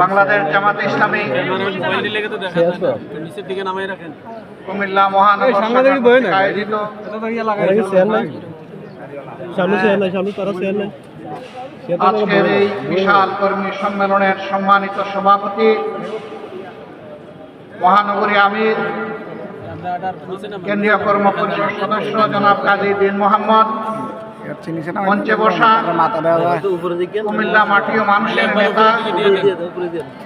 বাংলাদেশ জামাত ইসলামী। কুমিল্লা মহানগর আয়োজিত নাই। আজকের এই বিশাল কর্মী সম্মেলনের সম্মানিত সভাপতি মহানগরী আমির কেন্দ্রীয় কর্ম পরিষদ সদস্য জনাব কাজী দিন মোহাম্মদ মঞ্চে বসা কুমিল্লা মাটি ও মানুষের নেতা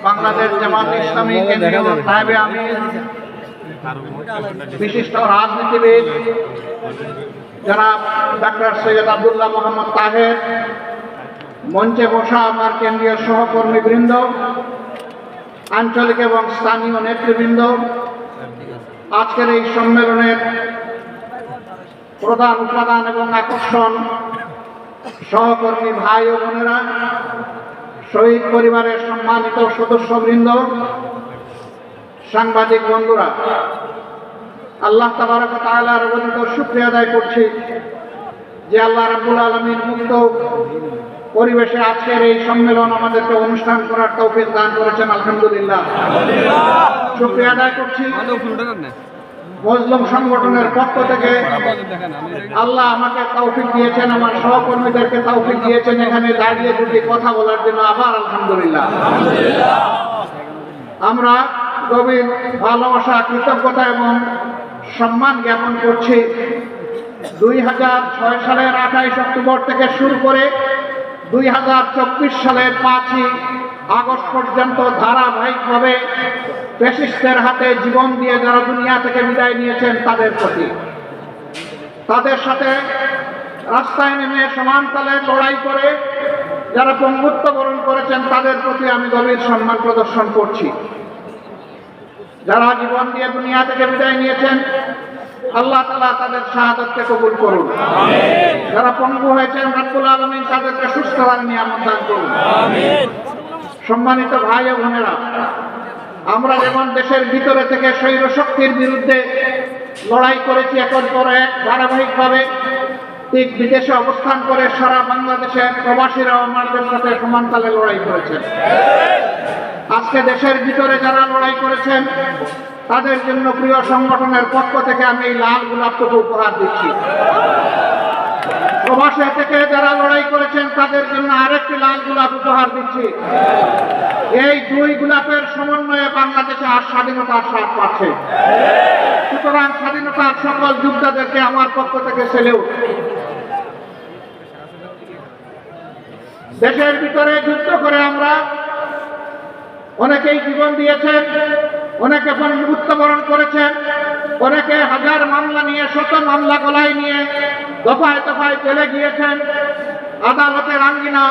বাংলাদেশ জামাত ইসলামী কেন্দ্রীয় সাহেবে আমির বিশিষ্ট রাজনীতিবিদ যারা ডাক্তার সৈয়দ আব্দুল্লাহ মোহাম্মদ তাহের মঞ্চে বসা আমার কেন্দ্রীয় সহকর্মী বৃন্দ আঞ্চলিক এবং স্থানীয় নেতৃবৃন্দ। আজকের এই সম্মেলনের প্রধান উপাদান এবং আকর্ষণ। সহকর্মী ভাই ও বোনেরা শহীদ পরিবারের সম্মানিত সদস্যবৃন্দ সাংবাদিক বন্ধুরা আল্লাহ তাবারক তাআলার শুকরিয়া আদায় করছি যে আল্লাহ রাব্বুল আলামিন মুক্ত পরিবেশে আজকের এই সম্মেলন আমাদেরকে অনুষ্ঠান করার তৌফিক দান করেছেন আলহামদুলিল্লাহ। শুকরিয়া আদায় করছি। মজলুম সংগঠনের পক্ষ থেকে আল্লাহ আমাকে তৌফিক দিয়েছেন, আমার সহকর্মীদেরকে তৌফিক দিয়েছেন, এখানে দাঁড়িয়ে দুটি কথা বলার জন্য আবার আলহামদুলিল্লাহ। আমরা গভীর ভালোবাসা, কৃতজ্ঞতা এবং সম্মান জ্ঞাপন করছি। দুই হাজার ছয় সালের আঠাইশ অক্টোবর থেকে শুরু করে দুই হাজার চব্বিশ সালের পাঁচই আগস্ট পর্যন্ত ধারাবাহিকভাবে পেশিস্টের হাতে জীবন দিয়ে যারা দুনিয়া থেকে বিদায় নিয়েছেন তাদের প্রতি। তাদের সাথে রাস্তায় নেমে সমানতালে লড়াই করে যারা পঙ্গুত্ব বরণ করেছেন তাদের প্রতি আমি গভীর সম্মান প্রদর্শন করছি। যারা জীবন দিয়ে দুনিয়া থেকে বিদায় নিয়েছেন আল্লাহ তালা তাদের শাহাদতকে কবুল করুন। যারা পঙ্গু হয়েছেন রাব্বুল আলমিন তাদেরকে সুস্থ হওয়ার নিয়ামত দান করুন। সম্মানিত ভাই ও বোনেরা, আমরা যেমন দেশের ভিতরে থেকে শৈর শক্তির বিরুদ্ধে লড়াই করেছি, এখন পর এক ধারাবাহিকভাবে ঠিক বিদেশে অবস্থান করে সারা বাংলাদেশের প্রবাসীরাও আমাদের সাথে সমানতালে লড়াই করেছেন। আজকে দেশের ভিতরে যারা লড়াই করেছেন, তাদের জন্য প্রিয় সংগঠনের পক্ষ থেকে আমি এই লাল গোলাপটুকু উপহার দিচ্ছি। প্রবাসে থেকে যারা লড়াই করেছেন, তাদের জন্য আরেকটি লাল গোলাপ উপহার দিচ্ছি। এই দুই গোলাপের সমন্বয়ে বাংলাদেশে আর স্বাধীনতার স্বাদ পাচ্ছে। সুতরাং স্বাধীনতার সকল যোদ্ধাদেরকে আমার পক্ষ থেকে সেলেও দেশের ভিতরে যুদ্ধ করে আমরা অনেকেই জীবন দিয়েছেন, অনেকে মৃত্যুবরণ করেছেন। অনেকে হাজার মামলা নিয়ে, শত মামলা গলায় নিয়ে দফায় দফায় চলে গিয়েছেন। আদালতের আঙ্গিনা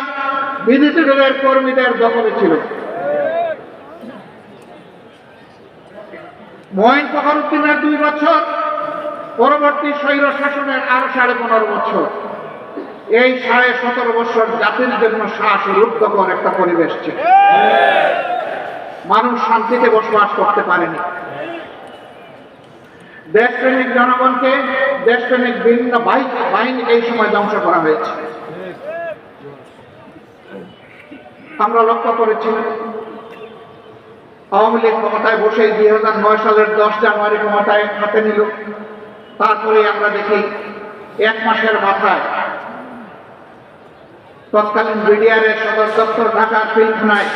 বিদেশি দলের কর্মীদের দখলে ছিল। মহিন ফখরুদ্দিনের দুই বছর, পরবর্তী স্বৈর শাসনের আরও সাড়ে পনেরো বছর। এই সাড়ে সতেরো বছর জাতির জন্য শ্বাসরুদ্ধকর একটা পরিবেশ ছিল। মানুষ শান্তিতে বসবাস করতে পারেনি। দেশপ্রেমিক জনগণকে দেশপ্রেমিক বিভিন্ন বাহিনী এই সময় ধ্বংস করা হয়েছে। আমরা লক্ষ্য করেছি, আওয়ামী লীগ ক্ষমতায় বসেই দুই হাজার নয় সালের দশ জানুয়ারি ক্ষমতায় হাতে নিল। তারপরে আমরা দেখি, এক মাসের মাথায় তৎকালীন বিডিআরের সদর দপ্তর ঢাকার পিলখানায়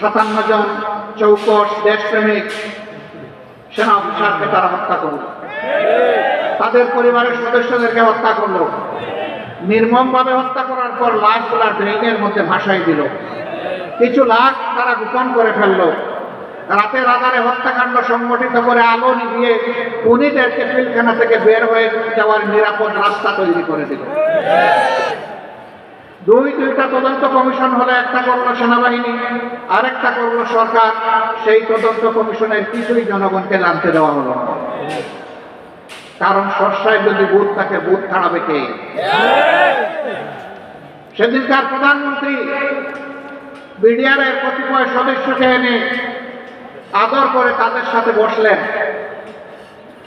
সাতান্ন জন চৌকস দেশপ্রেমিক সেনা অফিসারকে তারা হত্যা করল। তাদের পরিবারের সদস্যদেরকে হত্যা করল। নির্মমভাবে হত্যা করার পর লাশগুলা ড্রেনের মধ্যে ভাসাই দিল। কিছু লাশ তারা গোপন করে ফেলল। রাতের আধারে হত্যাকাণ্ড সংগঠিত করে আলো নিভিয়ে উনিদেরকে পিলখানা থেকে বের হয়ে যাওয়ার নিরাপদ রাস্তা তৈরি করে দিল। দুই দুইটা তদন্ত কমিশন হলে একটা করল সেনাবাহিনী, আরেকটা করল সরকার। সেই তদন্ত কমিশনের কিছুই জনগণকে জানতে দেওয়া হলো কারণ সর্ষায় যদি বুথ থাকে, বুথ খাড়াবে কে? সেদিনকার প্রধানমন্ত্রী বিডিআরের কতিপয় সদস্যকে এনে আদর করে তাদের সাথে বসলেন।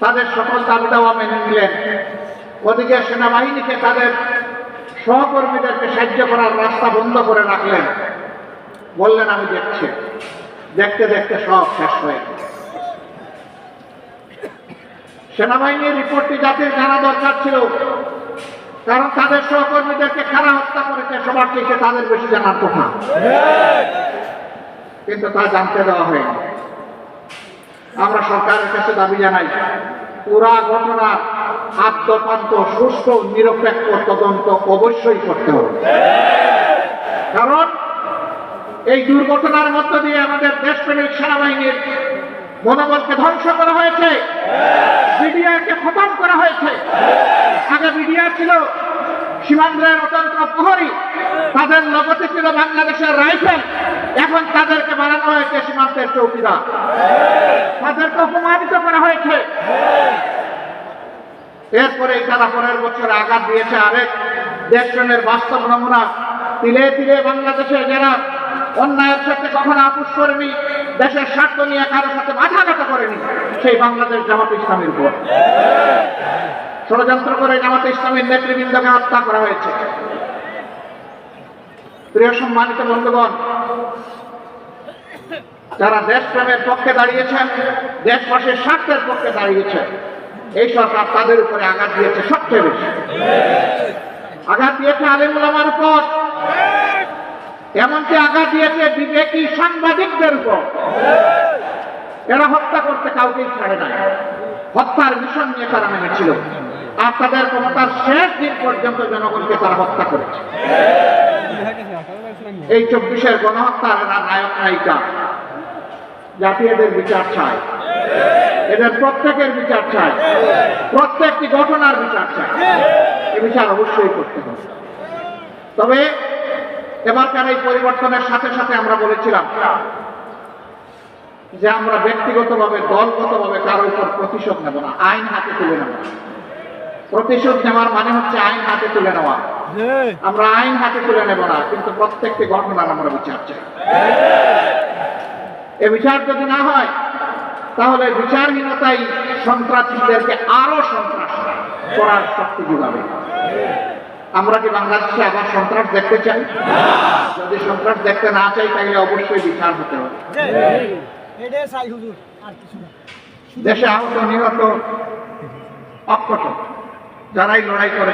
তাদের সকল দাবি দাওয়া মেনে নিলেন। ওদিকে সেনাবাহিনীকে তাদের সহকর্মীদেরকে সাহায্য করার রাস্তা বন্ধ করে রাখলেন। বললেন, আমি দেখছি। দেখতে দেখতে সব শেষ হয়ে। সেনাবাহিনীর রিপোর্টটি জাতির জানা দরকার ছিল, কারণ তাদের সহকর্মীদেরকে খারাপ হত্যা করেছে সবার থেকে তাদের বেশি জানার কথা। কিন্তু তা জানতে দেওয়া হয়নি। আমরা সরকারের কাছে দাবি জানাই, পুরা ঘটনার আদ্যপান্ত সুষ্ঠু নিরপেক্ষ তদন্ত অবশ্যই করতে হবে। কারণ এই দুর্ঘটনার মধ্য দিয়ে আমাদের দেশ দেশপ্রেমিক সেনাবাহিনীর মনোবলকে ধ্বংস করা হয়েছে। বিডিআরকে খতম করা হয়েছে। আগে মিডিয়া ছিল সীমান্তের অতন্ত্র প্রহরী, তাদের লগতে ছিল বাংলাদেশের রাইফেল। এখন তাদেরকে বানানো হয়েছে সীমান্তের চৌকিদার। তাদেরকে অপমানিত করা হয়েছে। এরপরে তারা পরের বছর আঘাত দিয়েছে আরেক দেশজনের বাস্তব নমুনা। তিলে তিলে বাংলাদেশে যারা অন্যায়ের সাথে কখনো আপুস করেনি, দেশের স্বার্থ নিয়ে কারোর সাথে মাথাঘাত করেনি, সেই বাংলাদেশ জামাত ইসলামের উপর। ষড়যন্ত্র করে জামাত ইসলামের নেতৃবৃন্দকে হত্যা করা হয়েছে। প্রিয় সম্মানিত বন্ধুগণ, যারা দেশপ্রেমের পক্ষে দাঁড়িয়েছেন, দেশবাসীর স্বার্থের পক্ষে দাঁড়িয়েছেন এই সরকার তাদের উপরে আঘাত দিয়েছে সবচেয়ে বেশি। আঘাত দিয়েছে আলিমুল আমার উপর। এমনকি আঘাত দিয়েছে বিবেকী সাংবাদিকদের উপর। এরা হত্যা করতে কাউকেই ছাড়ে নাই। হত্যার মিশন নিয়ে তারা নেমেছিল আর তাদের ক্ষমতার শেষ দিন পর্যন্ত জনগণকে তারা হত্যা করেছে। এই চব্বিশের গণহত্যার এরা নায়ক নায়িকা জাতীয়দের বিচার চায়। এদের প্রত্যেকের বিচার চাই। প্রত্যেকটি ঘটনার বিচার চাই। এ বিচার অবশ্যই করতে হবে। তবে এবারকার এই পরিবর্তনের সাথে সাথে আমরা বলেছিলাম যে আমরা ব্যক্তিগতভাবে, দলগতভাবে কারও উপর প্রতিশোধ নেব না, আইন হাতে তুলে নেব। প্রতিশোধ নেওয়ার মানে হচ্ছে আইন হাতে তুলে নেওয়া। আমরা আইন হাতে তুলে নেব না, কিন্তু প্রত্যেকটি ঘটনার আমরা বিচার চাই। এ বিচার যদি না হয় তাহলে বিচারহীনতাই সন্ত্রাসীদেরকে আরও সন্ত্রাস করার শক্তি যোগাবে। আমরা কি বাংলাদেশে আবার সন্ত্রাস দেখতে চাই? যদি সন্ত্রাস দেখতে না চাই তাহলে অবশ্যই বিচার হতে হবে। দেশে আহত, নিহত অক্ষত যারাই লড়াই করে